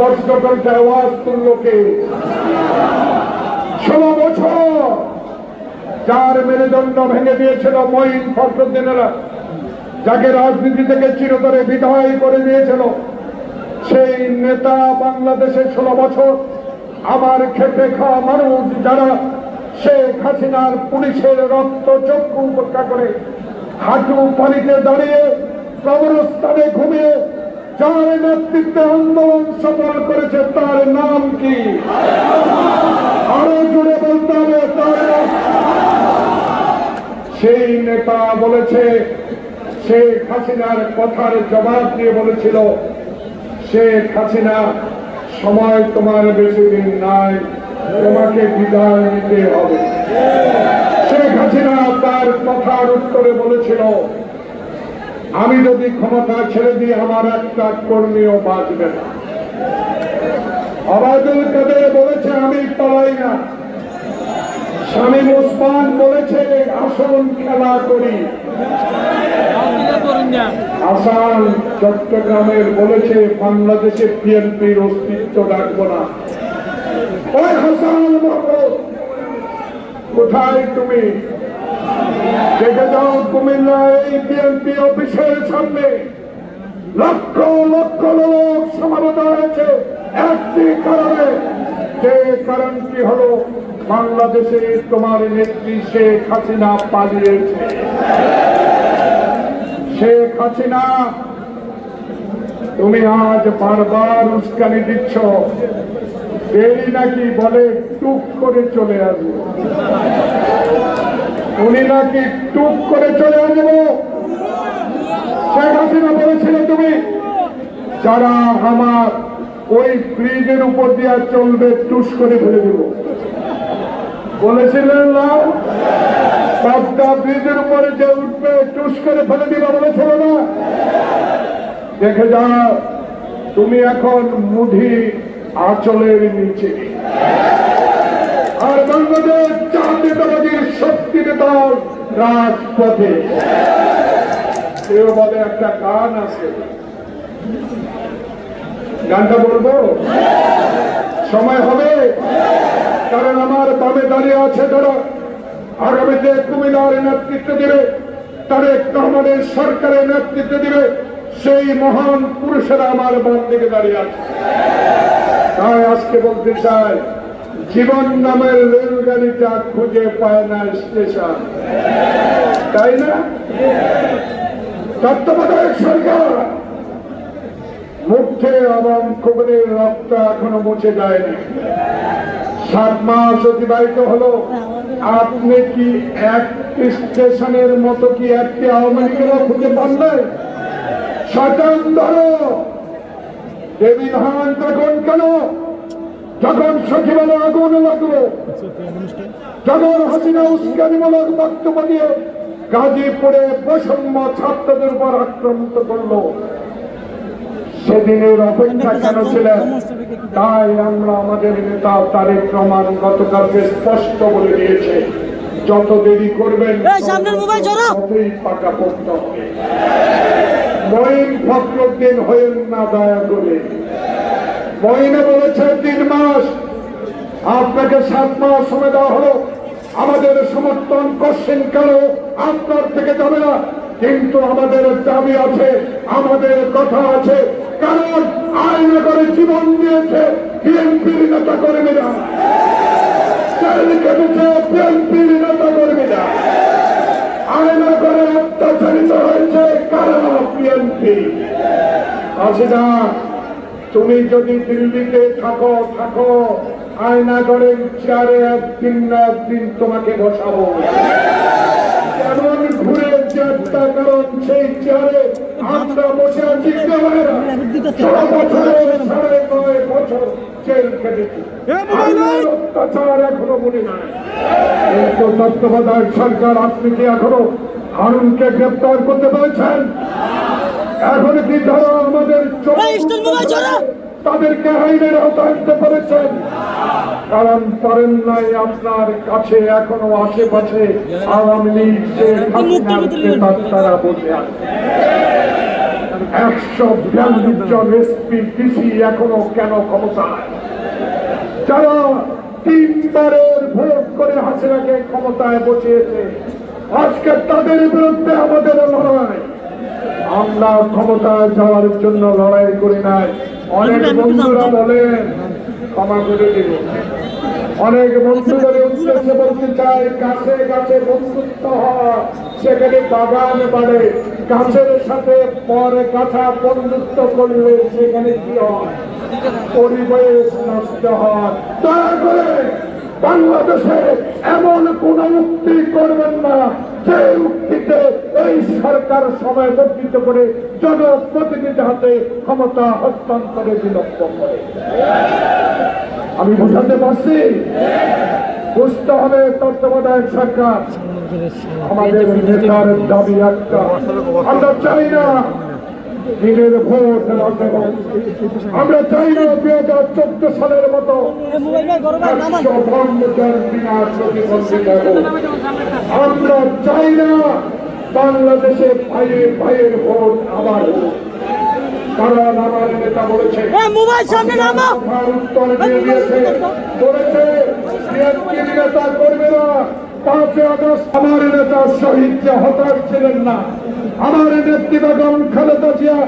কষ্ট করতে আওয়াজ তুলল কে? ষোলো বছর যার মেরুদণ্ড ভেঙে দিয়েছিল মঈন ফখরুদ্দিনেরা যাকে রাজনীতি থেকে চিরতরে বিদায় করে দিয়েছিল। সেই নেতা বাংলাদেশের ষোলো বছর আমার খেটে খাওয়া মানুষ যারা শেখ হাসিনার পুলিশের রক্ত চক্ষু উপেক্ষা করে হাঁটু পানিতে দাঁড়িয়ে কবরস্থানে ঘুমিয়ে যার নেতৃত্বে আন্দোলন সফল করেছে, তার নাম কি? আরও জুড়ে বলতে হবে, তার সেই নেতা বলেছে, শেখ হাসিনার কথার জবাব দিয়ে বলেছিল, শেখ হাসিনা, সময় তোমার বেশি দিন নাই, তোমাকে বিদায় নিতে হবে। শেখ হাসিনা তার কথার উত্তরে বলেছিল আমি যদি ক্ষমতা ছেড়ে দিই, আমার একটা কর্মীও বাঁচবে না। আবাদুল কাদের বলেছে, আমি পালাই না। শামীম ওসমান বলেছে, আসন খেলা করি। আসান চট্টগ্রামের বলেছে, বাংলাদেশে বিএনপির অস্তিত্ব রাখব না। কোথায় তুমি? কুমিল্লা এই বিএনপি অফিসের সামনে। লক্ষ লক্ষ লোক সমাবেত হয়েছে একটি কারণে। যে কারণটি হলো বাংলাদেশে তোমার নেত্রী শেখ হাসিনা পালিয়েছে। শেখ হাসিনা, তুমি আজ বারবার উস্কানি দিচ্ছ। দেরি নাকি বলে টুক করে চলে আসব। উনি নাকি টুক করে চলে আসব। শেখ হাসিনা বলেছিল তুমি, যারা আমার ওই ব্রিজের উপর দিয়ে চলবে, টুস করে ফেলে দেব। বলেছিলেন না? পাঁচটা ব্রিজের উপরে যে উঠবে, টুস করে ফেলে দিবা বলেছিল না? দেখে যা তুমি এখন মুধি আঁচলের নিচে। আর বাংলাদেশ শক্তি নেতার রাজপথে। বলে একটা গান আছে। গানটা বলব? সময় হবে। কারণ আমার বামে দাঁড়িয়ে আছে যারা আগামীতে কুমিল্লার নেতৃত্ব দিবে, তারেক রহমানের সরকারের নেতৃত্ব দিবে, সেই মহান পুরুষেরা আমার বাম দিকে দাঁড়িয়ে আছে। তাই আজকে বলতে চাই জীবন নামের রেলগাড়িটা খুঁজে পায় না স্টেশন। তাই না? তত্ত্বাবধায়ক সরকার, মুখে এবং কবরের রক্ত এখনও মুছে যায়নি। সাত মাস অতিবাহিত হলো। আপনি কি এক স্টেশনের মতো কি একটি আওয়ামী লীগেরও খুঁজে নাই? শয়তান ধরো। দেবী ধান তখন কেন? যখন সচিবালয় আগুন লাগল যখন হাসিনা উস্কানিমূলক বক্তব্য দিয়ে গাজীপুরে বৈষম্য ছাত্রদের উপর আক্রান্ত করল। সেদিনের অপেক্ষা কেন ছিলেন? তাই আমরা আমাদের নেতা তারেক রহমান গতকালকে স্পষ্ট বলে দিয়েছে যত দেরি করবেন। ততই পাকা পড়তে হবে। মঈন ফখরুদ্দিন হয়েন না দয়া করে। মঈনে বলেছে তিন মাস। আপনাকে সাত মাস সময় দেওয়া হলো। আমাদের সমর্থন করছেন কেন? আপনার থেকে যাবে না। কিন্তু আমাদের দাবি আছে, আমাদের কথা আছে। কারণ আইনা করে জীবন দিয়েছে বিএনপির নেতা কর্মীরা বিএনপির নেতা কর্মীরা আয়না করে অত্যাচারিত হয়েছে কারা? বিএনপি। হাসিনা তুমি যদি দিল্লিতে থাকো থাকো। আয়না করে চেয়ারে একদিন না একদিন তোমাকে বসাবো। এমন ঘুরে চেয়ারটা কারণ সেই চেয়ারে? আমরা বসে আছি কেবারেরা। সাড়ে নয় বছর জেল কেটেছি আইনের অত্যাচার এখনও মনে নাই। কিন্তু তত্ত্বাবধায়ক সরকার আপনি কি এখনও হারুনকে গ্রেপ্তার করতে পেরেছেন? এখন কি ধরো আমাদের তাদেরকে আইনের আনতে পেরেছেন কারণ পারেন নাই আপনার কাছে এখনও আশেপাশে আওয়ামী লীগ তারা বসে আছে। একশো বিয়াল্লিশ জন এসপি ডিসি এখনও কেন ক্ষমতায়? যারা তিনবারের ভোট করে হাসিনাকে ক্ষমতায় বসিয়েছে আজকে তাদের বিরুদ্ধে আমাদের লড়াই। আমরা ক্ষমতায় যাওয়ার জন্য লড়াই করি নাই। অনেক বন্ধুরা বলেন ক্ষমা করে দিব। অনেক বন্ধুদের উদ্দেশ্যে বলতে চাই গাছে গাছে বন্ধুত্ব হয় সেখানে বাগান বাড়ে। গাছের সাথে পরে কাছা বন্ধুত্ব করলে সেখানে কি হয়? পরিবেশ নষ্ট হয়। দয়া করে বাংলাদেশে এমন কোন উক্তি করবেন না। যে উক্তিতে এই সরকার সময় বর্ধিত করে জনপ্রতিনিধি হাতে ক্ষমতা হস্তান্তরে বিলম্ব করে। আমি বোঝাতে পারছি? বুঝতে হবে তত্ত্বাবধায়ক সরকার। আমাদের নেতার দাবি একটা। আমরা চাই না দিনের ভোট আমরা চাই না দুই হাজার চোদ্দ সালের মতো আমরা চাই না বাংলাদেশে ভাইয়ের ভাইয়ের ভোট আবার কারণ আমার নেতা বলেছে? মোবাইল সামনে নামা। বলেছে নেতা করবে না পাঁচই আগস্ট আমার নেতা শহীদ যে হতাশ ছিলেন না। আমার নেত্রী বেগম খালেদা জিয়া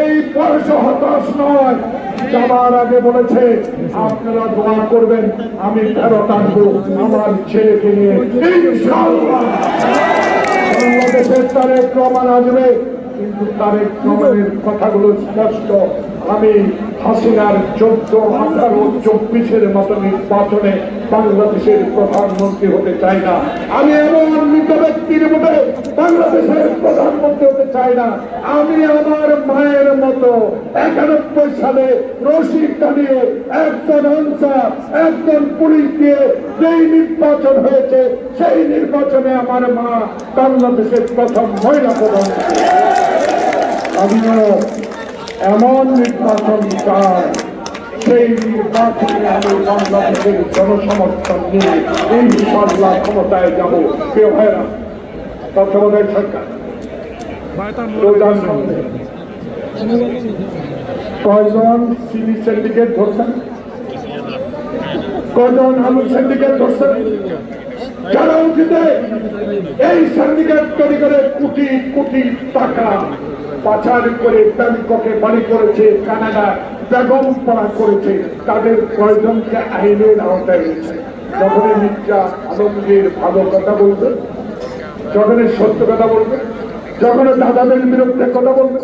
এই বয়স হতাশ নয়, যাবার আগে বলেছে, আপনারা দোয়া করবেন, আমি ফেরত আনব আমার ছেলেকে নিয়ে। বাংলাদেশের তারেক রহমান আসবে, কিন্তু তারেক রহমানের কথাগুলো স্পষ্ট। আমি হাসিনার চোদ্দ আঠারো চব্বিশের মতো নির্বাচনে বাংলাদেশের প্রধানমন্ত্রী হতে চাই না। আমি এমন মৃত ব্যক্তির মধ্যে বাংলাদেশের প্রধানমন্ত্রী হতে চাই না। আমি আমার মায়ের মতো একানব্বই সালে রশিদ টানিয়ে একজন আনসার, একজন পুলিশ দিয়ে যেই নির্বাচন হয়েছে, সেই নির্বাচনে আমার মা বাংলাদেশের প্রথম মহিলা প্রধানমন্ত্রী। আমিও এমন নির্বাচন চাই, সেই নির্বাচনে আমি বাংলাদেশের জনসমর্থন নিয়ে ইনশাল্লাহ ক্ষমতায় যাব। কেউ হয় না তত্ত্বাবধায়ক সরকার। কয়জন সিডি সিন্ডিকেট ধরছেন? কয়জন আলু সিন্ডিকেট ধরছেন? যারা উঠিতে এই সিন্ডিকেট তৈরি করে কোটি কোটি টাকা পাচার করে ব্যাংককে বাড়ি করেছে কানাডা, বেগম পাড়া করেছে। তাদের কয়জনকে আইনের আওতায় রয়েছে যখনই মির্জা আলমগীর ভালো কথা বলবে? যখনই সত্য কথা বলবে? যখন দাদাদের বিরুদ্ধে কথা বলবে?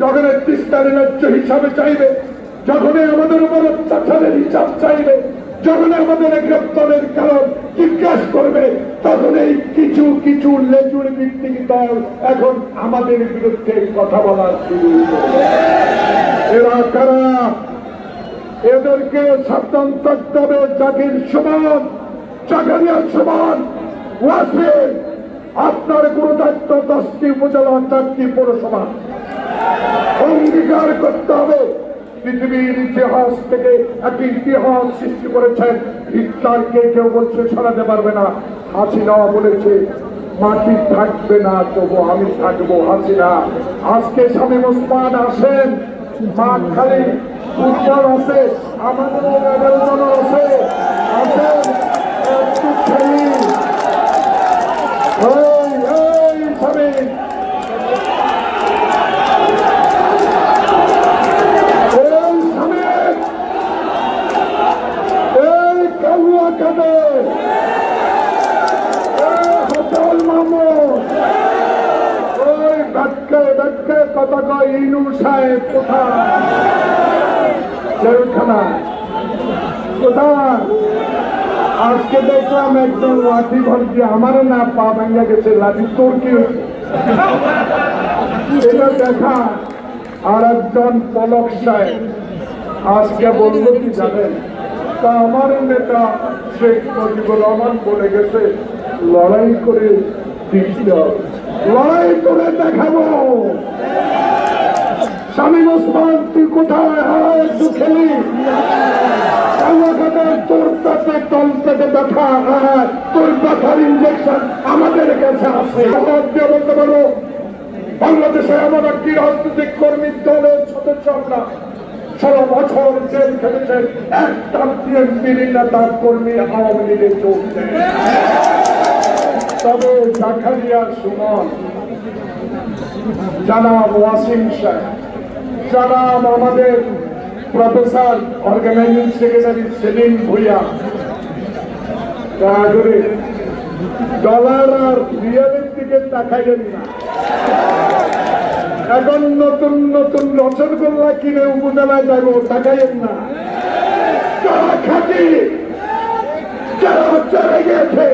যখন তিস্তারের রাজ্য হিসাবে চাইবে? যখনই আমাদের উপর অত্যাচারের হিসাব চাইবে? যখন আমাদের গ্রেপ্তারের কারণ জিজ্ঞাসা করবে? তখন এই কিছু কিছু লেজুর ভিত্তিক দল এখন আমাদের বিরুদ্ধে কথা বলার শুরু এরা কারা এদেরকে সাবধান থাকতে হবে সমান জাগারিয়ার সমান ওয়াসিম আপনার গুরু দায়িত্ব দশটি উপজেলা চারটি পৌরসভা। অঙ্গীকার করতে হবে। পৃথিবীর ইতিহাস থেকে একটি ইতিহাস সৃষ্টি করেছেন হিটলারকে কেউ বলছে, সরাতে পারবে না। হাসিনা বলেছে, মাটি থাকবে না, তবু আমি থাকব হাসিনা। আজকে স্বামী ওসমান আসেন। মাঠ খালি ফুটবল আছে, আমাদের আছে। আসেন একটু খেলি এই এই স্বামী এই সামির এই কালুয়া কাদের এই মামুন ওই ডাক্কে ডাক্কে কথা কয় ইনু সাহেব কোথায়? জেলখানা আজকে দেখলাম একজন লাঠি ভর্তি আমারও না পা ভেঙে গেছে, লাঠি তোর কি দেখা আর একজন পলক সাহেব আজকে বলল কি জানেন? তা আমার নেতা শেখ মুজিবুর রহমান বলে গেছে, লড়াই করে। লড়াই করে দেখাবো। স্বামী ওসমান তুই কোথায় খেলি তোর পেটে তল পেটে ব্যথা তোর ব্যথার ইঞ্জেকশন আমাদের কাছে আছে। বলতে বাংলাদেশে এমন একটি রাজনৈতিক কর্মী দলের সদস্য আমরা। ষোলো বছর জেল খেটেছেন একটা বিএনপি নেতা কর্মী আওয়ামী লীগে যোগ দেয়। তবে জাকারিয়া সুমন। জানাব ওয়াসিম সাহেব। জানাব আমাদের professor organizing secretary Selim Bhuiyan. দয়া করে ডলার আর রিয়ালের দিকে তাকাইলেন না। এখন নতুন নতুন রসগোল্লা কিনে উপজেলায় যাব তাকাইলেন না। যারা খাটি, যারা চলে গেছে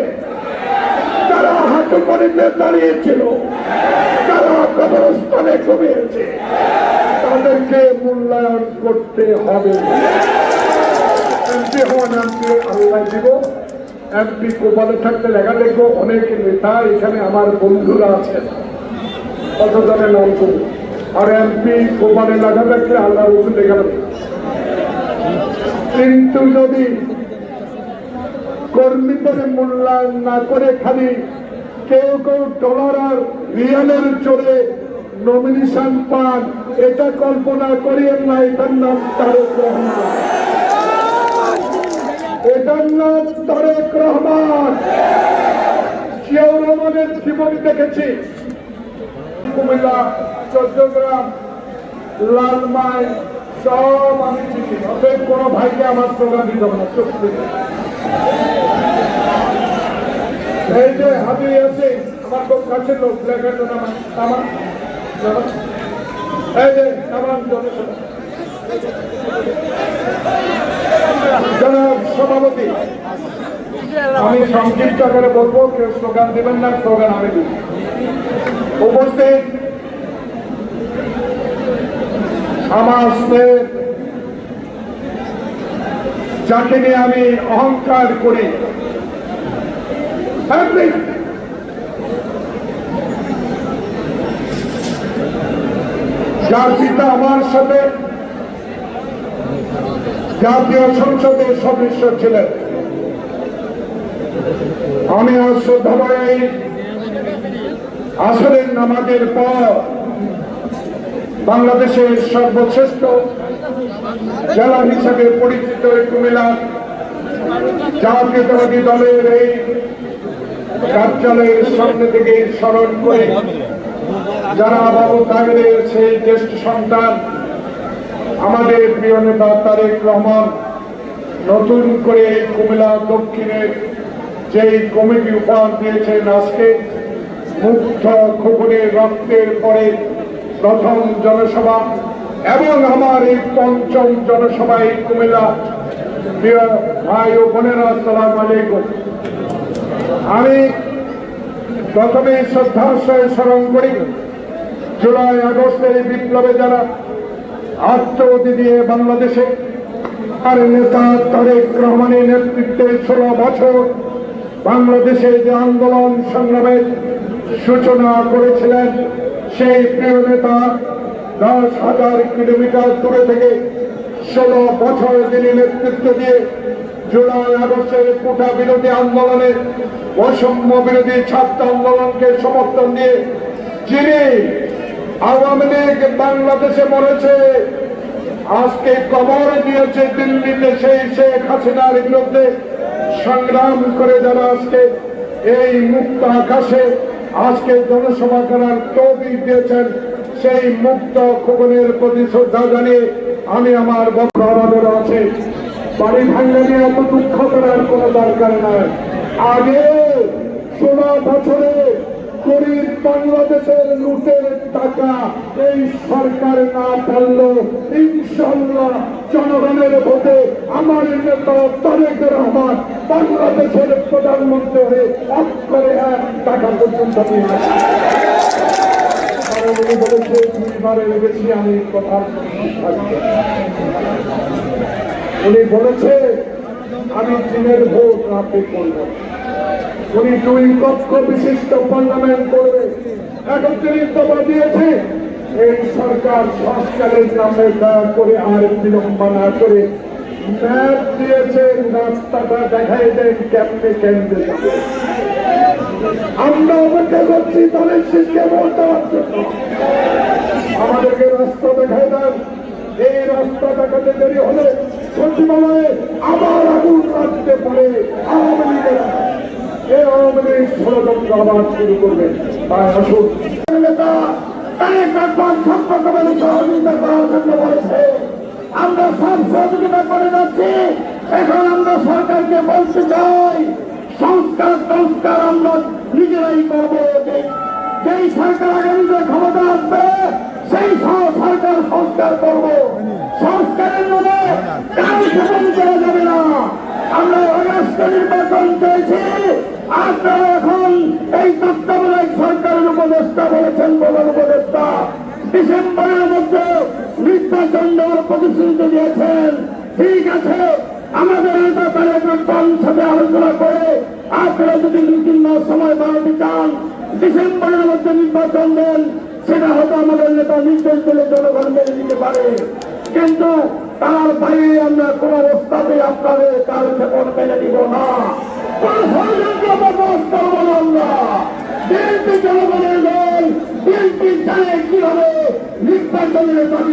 তারা হাঁটু পরিতে দাঁড়িয়েছিল। তারা কবরস্থানে কমিয়েছে তাদেরকে মূল্যায়ন করতে হবে। এমপি হন এমপি আল্লাহ দিব। এমপি কোপালে থাকতে লেখা দেখব, অনেক নেতা এখানে আমার বন্ধুরা আছেন। কতজনের নাম করব? আর এমপি কোপালে লেখা থাকলে আল্লাহ রসুল লেখা কিন্তু যদি কর্মীদের মূল্যায়ন না করে খালি কেউ কেউ ডলার আর রিয়ালের চলে নমিনেশন পান। এটা কল্পনা করিয়েন না, এটার নাম তারেক রহমান। এটার নাম তারেক রহমান। জিয়াউর রহমানের জীবনী দেখেছি। কুমিল্লা, চট্টগ্রাম, লালমাই, সব আমি চিনি। অতএব কোনো ভাইকে আমার স্লোগান দিতে হবে না চোখ এই যে হাবি আছে, আমার খুব লোক এই যে সভাপতি, আমি সংক্ষিপ্ত করে বলব, কেউ স্লোগান দেবেন না, স্লোগান আমি দিব উপস্থিত। আমার স্নেহ যাকে নিয়ে আমি অহংকার করি Happy. যার পিতা আমার সাথে জাতীয় সংসদের সদস্য ছিলেন আমি আজ শ্রদ্ধাময় আসরের নামাজের পর বাংলাদেশের সর্বশ্রেষ্ঠ জেলা হিসাবে পরিচিত কুমিল্লা জাতীয়তাবাদী দলের এই কার্যালয়ের সামনে থেকে স্মরণ করে যারা বাবু তাগের সেই জ্যেষ্ঠ সন্তান, আমাদের প্রিয় নেতা তারেক রহমান, নতুন করে এই কুমিল্লা দক্ষিণের যেই কমিটি উপহার দিয়েছেন আজকে, মুগ্ধ খোকনের রক্তের পরে প্রথম জনসভা। এবং আমার এই পঞ্চম জনসভায় কুমিল্লা, প্রিয় ভাই ও বোনেরা, আসসালাম আলাইকুম। আমি প্রথমে শ্রদ্ধাশ্রয় স্মরণ করি, জুলাই আগস্টের বিপ্লবে যারা আত্মহতি দিয়ে বাংলাদেশে আর নেতা তারেক রহমানের নেতৃত্বে ষোলো বছর বাংলাদেশে যে আন্দোলন সংগ্রামের সূচনা করেছিলেন, সেই প্রিয় নেতা দশ হাজার কিলোমিটার দূরে থেকে ষোলো বছর তিনি নেতৃত্ব দিয়ে জুলাই আগস্টের কোটা বিরোধী আন্দোলনে বৈষম্য বিরোধী ছাত্র আন্দোলনকে সমর্থন দিয়ে যিনি আওয়ামী লীগ বাংলাদেশে মরেছে, আজকে কবর দিয়েছে দিল্লিতে সেই শেখ হাসিনার বিরুদ্ধে সংগ্রাম করে যারা আজকে এই মুক্ত আকাশে আজকে জনসভা করার তৌফিক দিয়েছেন। সেই মুক্ত খোকনের প্রতি শ্রদ্ধা জানিয়ে আমি আমার আমাদের আছে বাড়ি ভাঙ্গা নিয়ে এত দুঃখ করার কোনো দরকার নাই। আগে ষোলো বছরে গরিব বাংলাদেশের লুটের টাকা এই সরকার না পারল ইনশাল্লাহ জনগণের ভোটে আমার নেতা তারেক রহমান বাংলাদেশের প্রধানমন্ত্রী হয়ে অক্ষরে এক টাকা পর্যন্ত নিয়ে উনি বলেছে, আমি উনি বলেছে আমি দিনের ভোট রাতে করব। উনি দুই কক্ষ বিশিষ্ট পার্লামেন্ট করবে। একত্রিত দফা দিয়েছে, এই সরকার সংস্কারের নামে দয়া করে আর বিড়ম্বনা করে ম্যাপ দিয়েছে, রাস্তাটা দেখাই দেন কেমনে কেন্দ্রে যাবে। আমরা অপেক্ষা করছি তাদের শিষ্যে ভোট জন্য। আমাদেরকে রাস্তা দেখায় দেন। এই রাস্তা দেখাতে দেরি হলে সচিবালয়ে আবার আগুন লাগতে পারে আওয়ামী লীগের। এই আওয়ামী লীগ ষড়যন্ত্র আবার শুরু করবে। তাই আসুন। নেতা আমরা সব সহযোগিতা করে যাচ্ছি। এখন আমরা সরকারকে বলতে চাই সংস্কার সংস্কার আমরা নিজেরাই করব। যেই সরকার আগামীতে ক্ষমতা আসবে, সেই সরকার সংস্কার করব। সংস্কারের নামে কাল শাসন করা যাবে না। আমরা অগাস্ট নির্বাচন চেয়েছি আপনারা এখন এই তত্ত্বাবধায়ক সরকারের উপদেষ্টা বলেছেন প্রধান উপদেষ্টা। ডিসেম্বরের মধ্যে নির্বাচন দেওয়ার প্রতিশ্রুতি দিয়েছেন। ঠিক আছে, আমাদের নেতা তারেক রহমান সাথে আলোচনা করে আপনারা যদি দুই মাস সময় বাড়াতে চান, ডিসেম্বরের মধ্যে নির্বাচন দেন, সেটা হয়তো আমাদের নেতা নির্দেশ দিলে জনগণ মেনে নিতে পারে। কিন্তু তার বাইরে আমরা কোন অবস্থাতে আপনাদের তার ক্ষেপণ মেনে নিব না। জনগণের দল, বিএনপি জানে কীভাবে নির্বাচনের